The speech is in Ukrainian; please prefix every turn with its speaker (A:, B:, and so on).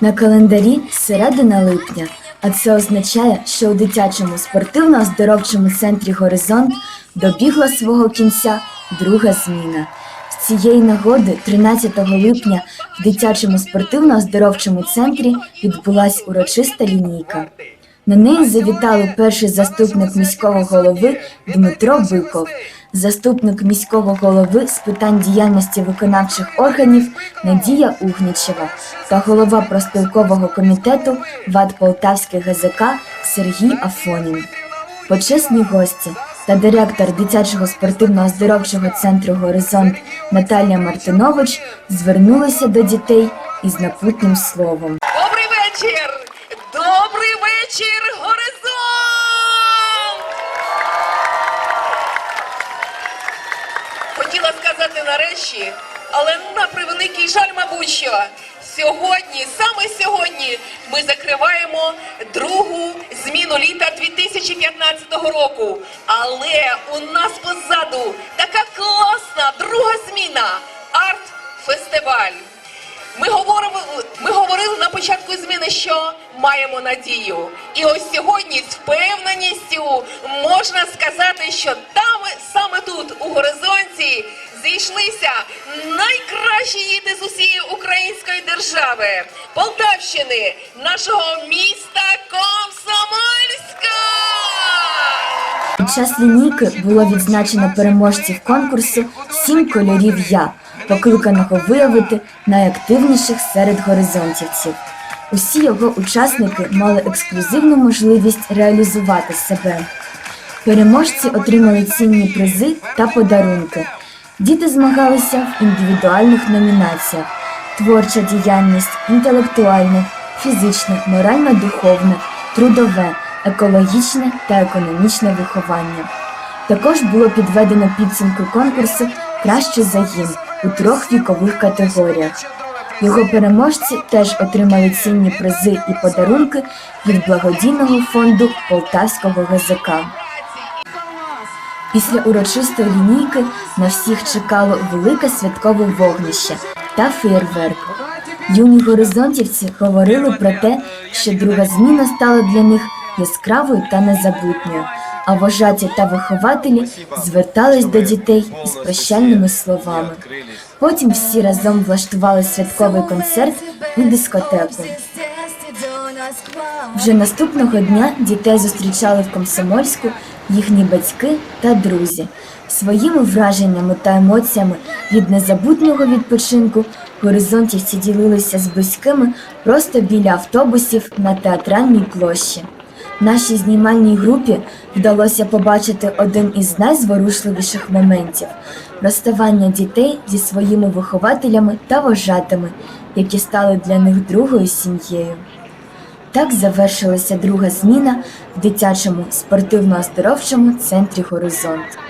A: На календарі середина липня, а це означає, що у дитячому спортивно-оздоровчому центрі Горизонт добігла свого кінця друга зміна. З цієї нагоди, 13 липня, в дитячому спортивно-оздоровчому центрі відбулась урочиста лінійка. На неї завітали перший заступник міського голови Дмитро Биков, заступник міського голови з питань діяльності виконавчих органів Надія Угнічева та голова проспілкового комітету ВАД Полтавський ГЗК Сергій Афонін. Почесні гості та директор дитячого спортивно-оздоровчого центру Горизонт Наталія Мартинович звернулися до дітей із напутнім словом.
B: Добрий вечір! Добрий вечір, горизонт! Хотіла сказати нарешті, але на превеликий жаль, мабуть, що сьогодні, саме сьогодні, ми закриваємо другу зміну літа 2015 року. Але у нас позаду така класна друга зміна арт-фестиваль. Ми говоримо, ми говорили на початку зміни, що маємо надію. І ось сьогодні з впевненістю можна сказати, що там саме тут, у горизонті, зійшлися найкращі діти з усієї української держави, Полтавщини, нашого міста Комсомольська.
A: Під час лінійки було відзначено переможців конкурсу Сім кольорів я, покликаного виявити найактивніших серед горизонтівців. Усі його учасники мали ексклюзивну можливість реалізувати себе. Переможці отримали цінні призи та подарунки. Діти змагалися в індивідуальних номінаціях: творча діяльність, інтелектуальне, фізичне, морально-духовне, трудове, екологічне та економічне виховання. Також було підведено підсумки конкурсу Кращий загін у трьох вікових категоріях. Його переможці теж отримали цінні призи і подарунки від благодійного фонду Полтавського ГЗК. Після урочистої лінійки на всіх чекало велике святкове вогнище та феєрверк. Юні горизонтівці говорили про те, що друга зміна стала для них яскравою та незабутньою, а вожаті та вихователі звертались до дітей із прощальними словами. Потім всі разом влаштували святковий концерт у дискотеку. Вже наступного дня дітей зустрічали в Комсомольську їхні батьки та друзі. Своїми враженнями та емоціями від незабутнього відпочинку горизонтівці ділилися з близькими просто біля автобусів на театральній площі. Нашій знімальній групі вдалося побачити один із найзворушливіших моментів розставання дітей зі своїми вихователями та вожатими, які стали для них другою сім'єю. Так завершилася друга зміна в дитячому спортивно-оздоровчому центрі Горизонт.